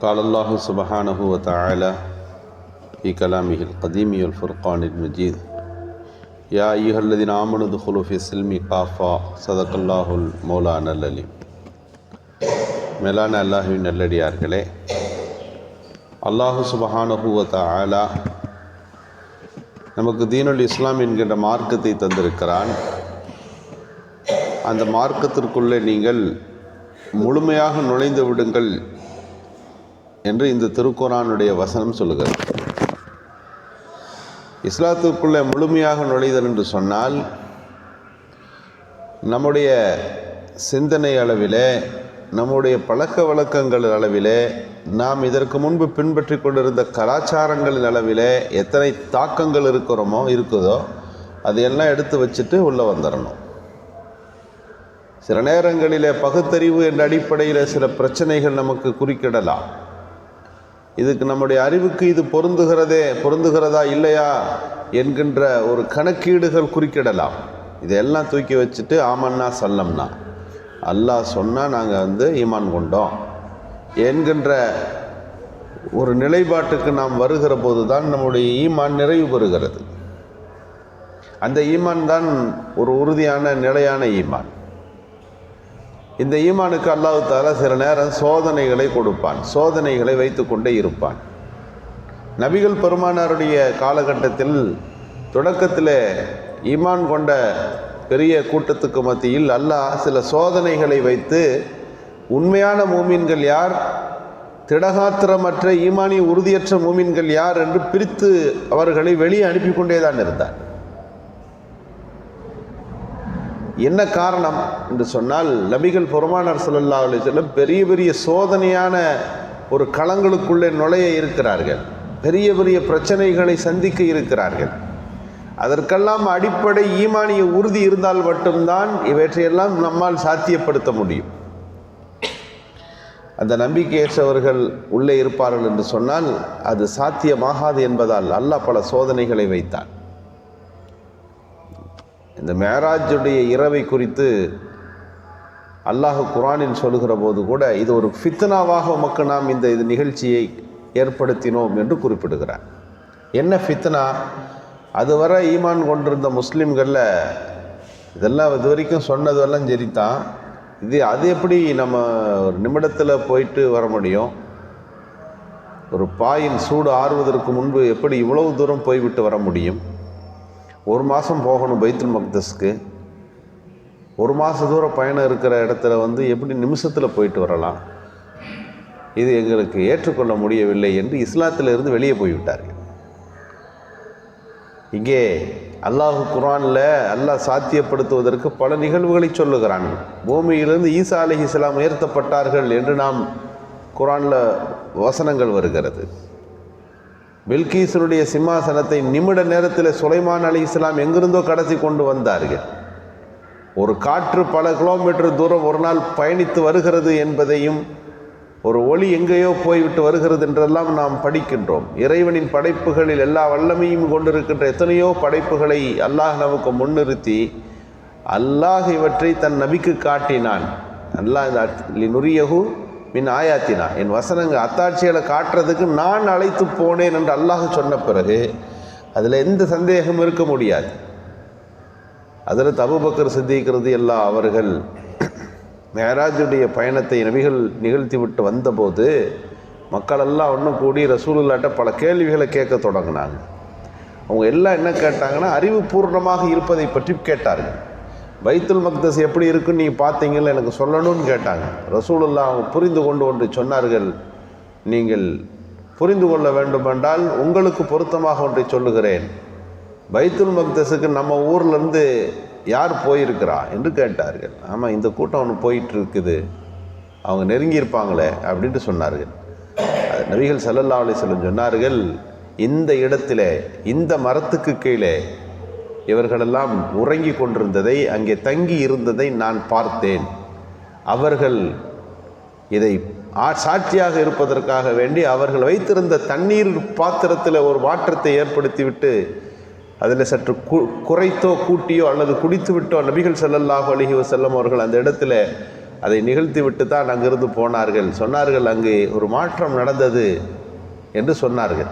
قال الله سبحانه وتعالى في كلامه القديم والفرقان المجيد يا أيها الذين آمنوا ادخلوا في السلم كافة صدق الله المولانا العليم மேலான அல்லாஹுவின் நல்லடியார்களே அல்லாஹு சுபஹானஹு வ தஆலா நமக்கு தீனுல் இஸ்லாம் என்கின்ற மார்க்கத்தை தந்திருக்கிறான் அந்த மார்க்கத்திற்குள்ளே நீங்கள் முழுமையாக நுழைந்து விடுங்கள் என்று இந்த திருக்குறானுடைய வசனம் சொல்லுகிறது. இஸ்லாத்துக்குள்ளே முழுமையாக நுழைதல் என்று சொன்னால் நம்முடைய சிந்தனை அளவிலே நம்முடைய பழக்க வழக்கங்கள் அளவிலே நாம் இதற்கு முன்பு பின்பற்றி கொண்டிருந்த கலாச்சாரங்களின் அளவிலே எத்தனை தாக்கங்கள் இருக்கிறோமோ இருக்குதோ அதையெல்லாம் எடுத்து வச்சுட்டு உள்ளே வந்துடணும். சில நேரங்களில் பகுத்தறிவு என்ற அடிப்படையில் சில பிரச்சனைகள் நமக்கு குறுக்கிடலாம். இதுக்கு நம்முடைய அறிவுக்கு இது பொருந்துகிறதே பொருந்துகிறதா இல்லையா என்கின்ற ஒரு கணக்கீடுகள் குறுக்கிடலாம். இதையெல்லாம் தூக்கி வச்சுட்டு ஆமன்னா சல்லம்னா. அல்லாஹ் சொன்னால் நாங்கள் வந்து ஈமான் கொண்டோம். என்கின்ற ஒரு நிலைப்பாட்டுக்கு நாம் வருகிற போது தான் நம்முடைய ஈமான் நிறைவு பெறுகிறது. அந்த ஈமான் தான் ஒரு உறுதியான நிலையான ஈமான். இந்த ஈமானுக்கு அல்லாஹு தாலா சில நேரம் சோதனைகளை கொடுப்பான். சோதனைகளை வைத்து கொண்டே இருப்பான். நபிகள் பெருமானாருடைய காலகட்டத்தில் தொடக்கத்தில் ஈமான் கொண்ட பெரிய கூட்டத்துக்கு மத்தியில் அல்லாஹ் சில சோதனைகளை வைத்து உண்மையான மூமின்கள் யார்? திடகாத்திரமற்ற ஈமானி உறுதியற்ற மூமின்கள் யார்? என்று பிரித்து அவர்களை வெளியே அனுப்பி கொண்டே தான் இருந்தார். என்ன காரணம் என்று சொன்னால் நபிகள் பெருமானார் சொல்லல்லா அலிசல்லம் பெரிய பெரிய சோதனையான ஒரு களங்களுக்குள்ளே நுழைய இருக்கிறார்கள். பெரிய பெரிய பிரச்சனைகளை சந்திக்க இருக்கிறார்கள். அதற்கெல்லாம் அடிப்படை ஈமானிய உறுதி இருந்தால் மட்டும்தான் இவற்றையெல்லாம் நம்மால் சாத்தியப்படுத்த முடியும். அந்த நம்பிக்கையற்றவர்கள் உள்ளே இருப்பார்கள் என்று சொன்னால் அது சாத்தியமாகாது என்பதால் அல்லாஹ் பல சோதனைகளை வைத்தான். இந்த மேராஜுடைய இரவை குறித்து அல்லாஹ் குரானில் சொல்லுகிற போது கூட இது ஒரு ஃபித்னாவாக உமக்கு நாம் இந்த இது நிகழ்ச்சியை ஏற்படுத்தினோம் என்று குறிப்பிடுகிறார். என்ன ஃபித்னா? அதுவரை ஈமான் கொண்டிருந்த முஸ்லீம்களில் இதெல்லாம் இது வரைக்கும் சொன்னதெல்லாம் சரிதான். இது அது எப்படி நம்ம ஒரு நிமிடத்தில் போயிட்டு வர முடியும்? ஒரு பாயின் சூடு ஆறுவதற்கு முன்பு எப்படி இவ்வளவு தூரம் போய்விட்டு வர முடியும்? ஒரு மாதம் போகணும் பைத்துல் மக்தஸ்க்கு. ஒரு மாத தூரம் பயணம் இருக்கிற இடத்துல வந்து எப்படி நிமிஷத்தில் போயிட்டு வரலாம்? இது எங்களுக்கு ஏற்றுக்கொள்ள முடியவில்லை என்று இஸ்லாத்திலிருந்து வெளியே போய்விட்டார்கள். இங்கே அல்லாஹு குரானில் அல்லாஹ் சாத்தியப்படுத்துவதற்கு பல நிகழ்வுகளை சொல்லுகிறான். பூமியிலிருந்து ஈசா அலி இஸ்லாம் உயர்த்தப்பட்டார்கள் என்று நாம் குரானில் வசனங்கள் வருகிறது. பில்கீசனுடைய சிம்மாசனத்தை நிமிட நேரத்தில் சுலைமான் அலி இஸ்லாம் எங்கிருந்தோ கடத்தி கொண்டு வந்தார்கள். ஒரு காற்று பல கிலோமீட்டர் தூரம் ஒரு நாள் பயணித்து வருகிறது என்பதையும் ஒரு ஒளி எங்கேயோ போய்விட்டு வருகிறது என்றெல்லாம் நாம் படிக்கின்றோம். இறைவனின் படைப்புகளில் எல்லா வல்லமையும் கொண்டிருக்கின்ற எத்தனையோ படைப்புகளை அல்லாஹ் நமக்கு முன்னிறுத்தி அல்லாஹ் இவற்றை தன் நபிக்கு காட்டினான். அல்லாஹ் நுரியகு. மின் ஆயாத்தினா. என் வசனங்க அத்தாட்சிகளை காட்டுறதுக்கு நான் அழைத்து போனேன் என்று அல்லாஹ் சொன்ன பிறகு அதில் எந்த சந்தேகம் இருக்க முடியாது. அதில் தபுபக்கர் சித்திக்கிறது எல்லாம் அவர்கள் மேராஜுடைய பயணத்தை நபிகள் நிகழ்த்தி விட்டு வந்தபோது மக்களெல்லாம் ஒன்றும் கூடி ரசூலுல்லாட்ட பல கேள்விகளை கேட்க தொடங்கினாங்க. அவங்க எல்லாம் என்ன கேட்டாங்கன்னா அறிவுபூர்ணமாக இருப்பதை பற்றி கேட்டார்கள். பைத்துல் மக்தஸ் எப்படி இருக்குன்னு நீங்கள் பார்த்தீங்கன்னு எனக்கு சொல்லணும்னு கேட்டாங்க. ரசூலுல்லா அவங்க புரிந்து கொண்டு ஒன்று சொன்னார்கள். நீங்கள் புரிந்து கொள்ள வேண்டுமென்றால் உங்களுக்கு பொருத்தமாக ஒன்றை சொல்லுகிறேன். பைத்துல் மக்தஸுக்கு நம்ம ஊர்லேருந்து யார் போயிருக்கிறா என்று கேட்டார்கள். ஆமாம் இந்த கூட்டம் ஒன்று போயிட்டு இருக்குது அவங்க நெருங்கியிருப்பாங்களே அப்படின்ட்டு சொன்னார்கள். நபிகள் சல்லல்லா அலி சொன்னார்கள் இந்த இடத்துல இந்த மரத்துக்கு கீழே இவர்களெல்லாம் உறங்கி கொண்டிருந்ததை அங்கே தங்கி இருந்ததை நான் பார்த்தேன். அவர்கள் இதை சாட்சியாக இருப்பதற்காக வேண்டி அவர்கள் வைத்திருந்த தண்ணீர் பாத்திரத்தில் ஒரு மாற்றத்தை ஏற்படுத்திவிட்டு அதில் சற்று கு குறைத்தோ கூட்டியோ அல்லது குடித்து விட்டோ நபிகள் ஸல்லல்லாஹு அலைஹி செல்லும் அவர்கள் அந்த இடத்துல அதை நிகழ்த்தி விட்டு தான் அங்கிருந்து போனார்கள். சொன்னார்கள் அங்கு ஒரு மாற்றம் நடந்தது என்று சொன்னார்கள்.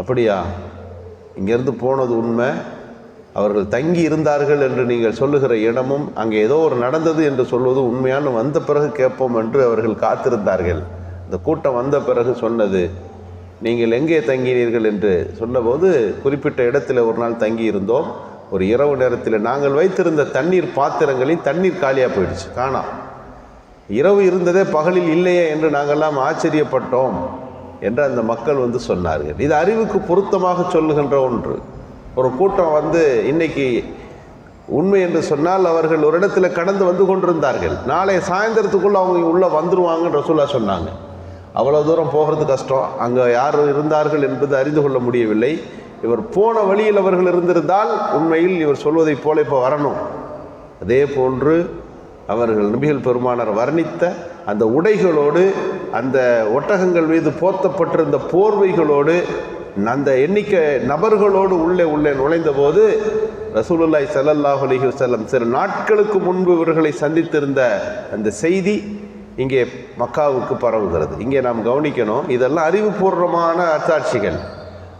அப்படியா? இங்கேருந்து போனது உண்மை. அவர்கள் தங்கி இருந்தார்கள் என்று நீங்கள் சொல்லுகிற இடமும் அங்கே ஏதோ ஒரு நடந்தது என்று சொல்வது உண்மையான வந்த பிறகு கேட்போம் என்று அவர்கள் காத்திருந்தார்கள். இந்த கூட்டம் வந்த பிறகு சொன்னது நீங்கள் எங்கே தங்கினீர்கள்? என்று சொன்னபோது குறிப்பிட்ட இடத்துல ஒரு நாள் தங்கி இருந்தோம் ஒரு இரவு நேரத்தில் நாங்கள் வைத்திருந்த தண்ணீர் பாத்திரங்களில் தண்ணீர் காலியாக போயிடுச்சு. காணாம் இரவு இருந்ததே பகலில் இல்லையே என்று நாங்கள்லாம் ஆச்சரியப்பட்டோம். என்று அந்த மக்கள் வந்து சொன்னார்கள். இது அறிவுக்கு பொருத்தமாக சொல்லுகின்ற ஒன்று. ஒரு கூட்டம் வந்து இன்னைக்கு உண்மை என்று சொன்னால் அவர்கள் ஒரு இடத்துல கடந்து வந்து கொண்டிருந்தார்கள். நாளை சாயந்தரத்துக்குள்ளே அவங்க உள்ளே வந்துருவாங்கன்னு சொல்ல சொன்னாங்க. அவ்வளோ தூரம் போகிறது கஷ்டம். அங்கே யார் இருந்தார்கள் என்பது அறிந்து கொள்ள முடியவில்லை. இவர் போன வழியில் அவர்கள் இருந்திருந்தால் உண்மையில் இவர் சொல்வதைப் போல இப்போ வரணும். அதே போன்று அவர்கள் நபிகள் பெருமானார் வர்ணித்த அந்த உடைகளோடு அந்த ஒட்டகங்கள் மீது போர்த்தப்பட்டிருந்த போர்வைகளோடு அந்த எண்ணிக்கை நபர்களோடு உள்ளே உள்ளே நுழைந்தபோது ரசூலுல்லாய் ஸல்லல்லாஹு அலைஹி வஸல்லம் சில நாட்களுக்கு முன்பு இவர்களை சந்தித்திருந்த அந்த செய்தி இங்கே மக்காவுக்கு பரவுகிறது. இங்கே நாம் கவனிக்கணும் இதெல்லாம் அறிவுபூர்வமான அத்தாட்சிகள்.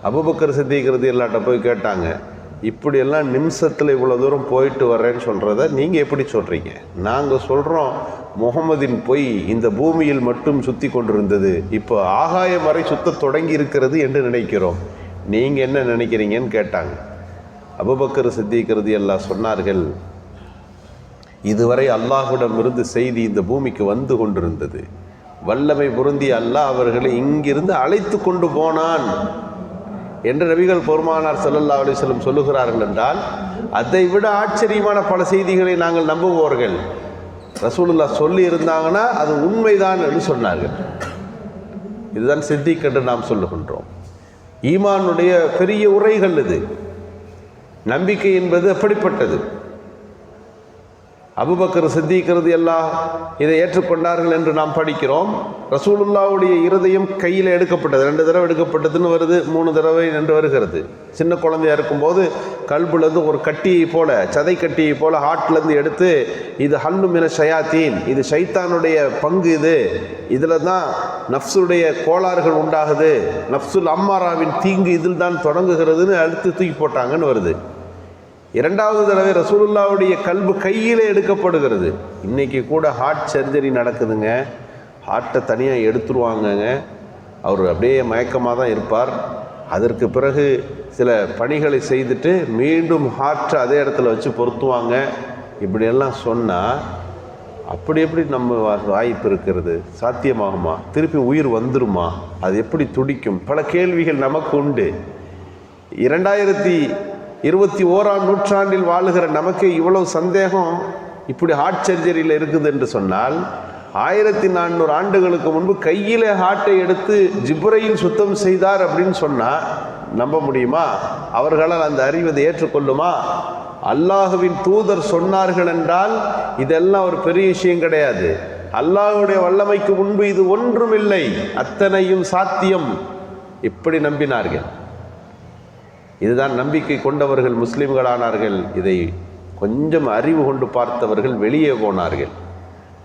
அபுபக்கர் சித்திக்கிறது எல்லாட்ட போய் கேட்டாங்க இப்படியெல்லாம் நிமிஷத்தில் இவ்வளோ தூரம் போயிட்டு வர்றேன்னு சொல்கிறத நீங்கள் எப்படி சொல்கிறீங்க நாங்கள் சொல்கிறோம் முகமதின் பொய் இந்த பூமியில் மட்டும் சுற்றி கொண்டிருந்தது. இப்போ ஆகாயம் வரை சுத்த தொடங்கி இருக்கிறது என்று நினைக்கிறோம். நீங்கள் என்ன நினைக்கிறீங்கன்னு கேட்டாங்க. அபுபக்கர் சித்திக்கிறது எல்லாம் சொன்னார்கள் இதுவரை அல்லாஹ்விடமிருந்து செய்தி இந்த பூமிக்கு வந்து கொண்டிருந்தது. வல்லமை பொருந்திய அல்லாஹ் அவர்களை இங்கிருந்து அழைத்து கொண்டு போனான். என்று நபிகள் பெருமானார் சல்லல்லா அலிஸ்லம் சொல்லுகிறார்கள் என்றால் அதை விட ஆச்சரியமான பல செய்திகளை நாங்கள் நம்புவோர்கள். ரசூலுல்லா சொல்லி இருந்தாங்கன்னா அது உண்மைதான் என்று சொன்னார்கள். இதுதான் சித்திக் என்று நாம் சொல்லுகின்றோம். ஈமானுடைய பெரிய உரைகள் இது. நம்பிக்கை என்பது அப்படிப்பட்டது அபுபக்கர் சித்திக்கிறது எல்லாம் இதை ஏற்றுக்கொண்டார்கள் என்று நாம் படிக்கிறோம். ரசூலுல்லாவுடைய இருதயம் கையில் எடுக்கப்பட்டது. ரெண்டு தடவை எடுக்கப்பட்டதுன்னு வருது மூணு தடவை என்று வருகிறது. சின்ன குழந்தையா இருக்கும்போது கல்புலேருந்து ஒரு கட்டியை போல சதை கட்டியை போல ஹார்ட்லேருந்து எடுத்து இது ஹல்லு மின ஷயாத்தீன் இது ஷைத்தானுடைய பங்கு இது. இதில் தான் நஃப்ஸுடைய கோளாறுகள் உண்டாகுது. நஃப்சுல் அம்மாராவின் தீங்கு இதில் தான் தொடங்குகிறதுன்னு அடுத்து தூக்கி போட்டாங்கன்னு வருது. இரண்டாவது தடவை ரசூலுல்லாவுடைய கல்பு கையிலே எடுக்கப்படுகிறது. இன்னைக்கு கூட ஹார்ட் சர்ஜரி நடக்குதுங்க. ஹார்ட்டை தனியாக எடுத்துருவாங்கங்க. அவர் அப்படியே மயக்கமாக தான் இருப்பார். அதற்கு பிறகு சில பணிகளை செய்துட்டு மீண்டும் ஹார்ட்டை அதே இடத்துல வச்சு பொருத்துவாங்க. இப்படியெல்லாம் சொன்னால் அப்படி எப்படி நம்ம வா- வாய்ப்பு இருக்கிறது? சாத்தியமாகுமா? திருப்பி உயிர் வந்துருமா? அது எப்படி துடிக்கும்? பல கேள்விகள் நமக்கு உண்டு. இரண்டாயிரத்தி இருபத்தி ஓராம் நூற்றாண்டில் வாழுகிற நமக்கு இவ்வளவு சந்தேகம் இப்படி ஹார்ட் சர்ஜரியில் இருக்குது என்று சொன்னால் ஆயிரத்தி நானூறு ஆண்டுகளுக்கு முன்பு கையில் ஹார்ட்டை எடுத்து ஜிப்ரையில் சுத்தம் செய்தார் அப்படின்னு சொன்னால் நம்ப முடியுமா? அவர்களால் அந்த அறிவதை ஏற்றுக்கொள்ளுமா? அல்லாஹுவின் தூதர் சொன்னார்கள் என்றால் இதெல்லாம் ஒரு பெரிய விஷயம் கிடையாது. அல்லாஹுடைய வல்லமைக்கு முன்பு இது ஒன்றும் இல்லை. அத்தனையும் சாத்தியம். இப்படி நம்பினார்கள். இதுதான் நம்பிக்கை கொண்டவர்கள் முஸ்லிம்களானார்கள். இதை கொஞ்சம் அறிவு கொண்டு பார்த்தவர்கள் வெளியே போனார்கள்.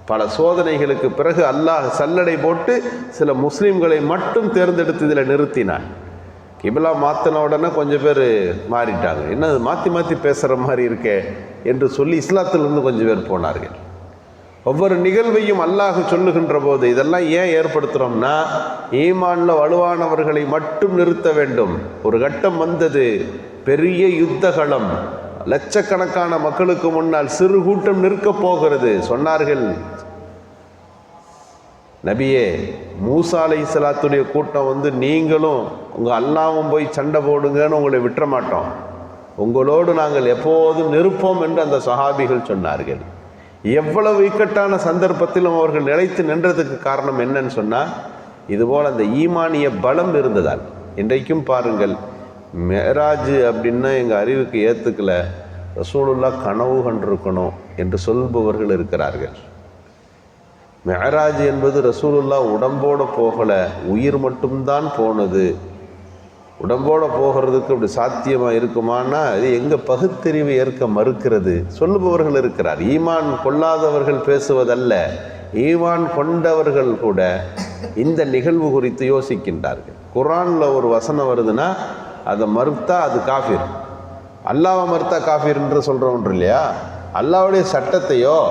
பல சோதனைகளுக்கு பிறகு அல்லாஹ் சல்லடை போட்டு சில முஸ்லீம்களை மட்டும் தேர்ந்தெடுத்து இதில் நிறுத்தினான். கிபிலா மாற்றின உடனே கொஞ்சம் பேர் மாறிட்டாங்க. என்ன மாற்றி மாற்றி பேசுகிற மாதிரி இருக்கே என்று சொல்லி இஸ்லாத்திலிருந்து கொஞ்சம் பேர் போனார்கள். ஒவ்வொரு நிகழ்வையும் அல்லாஹ் சொல்லுகின்ற போது இதெல்லாம் ஏன் ஏற்படுத்துகிறோம்னா ஈமான்ல வலுவானவர்களை மட்டும் நிறுத்த வேண்டும். ஒரு கட்டம் வந்தது பெரிய யுத்தகலம். லட்சக்கணக்கான மக்களுக்கு முன்னால் சிறு கூட்டம் நிற்கப் போகிறது. சொன்னார்கள். நபியே மூசா அலை கூட்டம் வந்து நீங்களும் உங்கள் அல்லாவும் போய் சண்டை போடுங்கன்னு உங்களை விட்டுற மாட்டோம் உங்களோடு நாங்கள் எப்போதும் நிற்போம் என்று அந்த சஹாபிகள் சொன்னார்கள். எவ்வளவு இக்கட்டான சந்தர்ப்பத்திலும் அவர்கள் நிலைத்து நின்றதுக்கு காரணம் என்னன்னு சொன்னால் இதுபோல் அந்த ஈமானிய பலம் இருந்ததால். இன்றைக்கும் பாருங்கள் மேராஜ் அப்படின்னா எங்கள் அறிவுக்கு ஏற்றுக்கல ரசூலுல்லா கனவு கண்டிருக்கணும் என்று சொல்பவர்கள் இருக்கிறார்கள். மெஹராஜ் என்பது ரசூலுல்லா உடம்போடு போகலை உயிர் மட்டும்தான் போனது. உடம்போட போகிறதுக்கு அப்படி சாத்தியமாக இருக்குமானா அது எங்கள் பகுத்தறிவு ஏற்க மறுக்கிறது? சொல்லுபவர்கள் இருக்கிறார். ஈமான் கொள்ளாதவர்கள் பேசுவதல்ல ஈமான் கொண்டவர்கள் கூட இந்த நிகழ்வு குறித்து யோசிக்கின்றார்கள். குரானில் ஒரு வசனம் வருதுன்னா அதை மறுத்தா அது காஃபிர். அல்லாவை மறுத்தா காஃபிர்ன்ற என்று சொல்கிறோம் இல்லையா? அல்லாவுடைய சட்டத்தையோ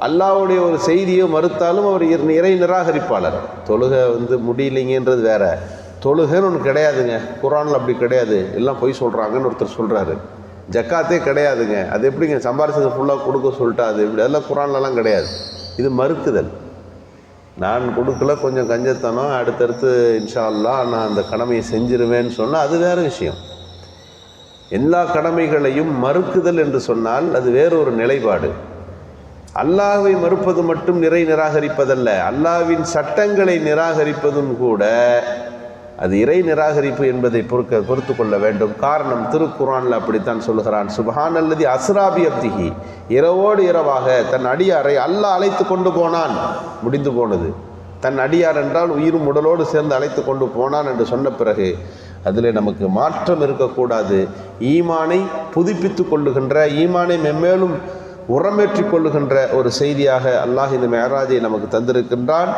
அல்லாவுடைய ஒரு செய்தியோ மறுத்தாலும் அவர் இறை- இறை நிராகரிப்பாளர். தொழுகை வந்து முடியலைங்கன்றது வேற. தொழுகைன்னு ஒன்று கிடையாதுங்க. குரானில் அப்படி கிடையாது. எல்லாம் பொய் சொல்கிறாங்கன்னு ஒருத்தர் சொல்கிறாரு ஜக்காத்தே கிடையாதுங்க. அது எப்படிங்க? சம்பாரிச்சது ஃபுல்லாக கொடுக்க சொல்லிட்டா அது இப்படி அதெல்லாம் குரான்லலாம் கிடையாது. இது மறுக்குதல். நான் கொடுக்கல கொஞ்சம் கஞ்சத்தனம் அடுத்தடுத்து இன்ஷால்லா நான் அந்த கடமையை செஞ்சிருவேன்னு சொன்னால் அது வேறு விஷயம். எல்லா கடமைகளையும் மறுக்குதல் என்று சொன்னால் அது வேறொரு நிலைப்பாடு. அல்லாஹ்வை மறுப்பது மட்டும் நிறை நிராகரிப்பதல்ல அல்லாஹ்வின் சட்டங்களை நிராகரிப்பதும் கூட அது இறை நிராகரிப்பு என்பதை பொறுக்க பொறுத்து கொள்ள வேண்டும். காரணம் திருக்குறானில் அப்படித்தான் சொல்லுகிறான். சுபஹான் அல்லது அஸ்ராபி அப்திஹி இரவோடு இரவாக தன் அடியாரை அல்லாஹ் அழைத்து கொண்டு போனான். முடிந்து போனது. தன் அடியார் என்றால் உயிரும் உடலோடு சேர்ந்து அழைத்து கொண்டு போனான் என்று சொன்ன பிறகு அதில் நமக்கு மாற்றம் இருக்கக்கூடாது. ஈமானை புதுப்பித்து கொள்ளுகின்ற ஈமானை மென்மேலும் உரமேற்றிக் கொள்ளுகின்ற ஒரு செய்தியாக அல்லாஹ் இந்த மேராஜை நமக்கு தந்திருக்கின்றான்.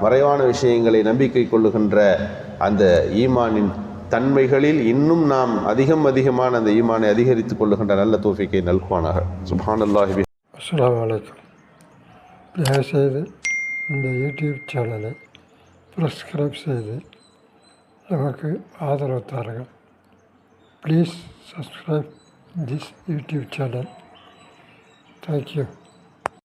மறைவான விஷயங்களை நம்பிக்கை கொள்ளுகின்ற அந்த ஈமானின் தன்மைகளில் இன்னும் நாம் அதிகம் அதிகமான அந்த ஈமானை அதிகரித்துக் கொள்ளுகின்ற நல்ல தோஃபிக்கை நல்குவானாக. சுபான் அல்லாஹி அஸ்ஸலாமு தயவுசெய்து இந்த யூடியூப் சேனலை ப்ரஸ்கிரைப் செய்து நமக்கு ஆதரவு தாருங்கள். Please subscribe this YouTube channel. Thank you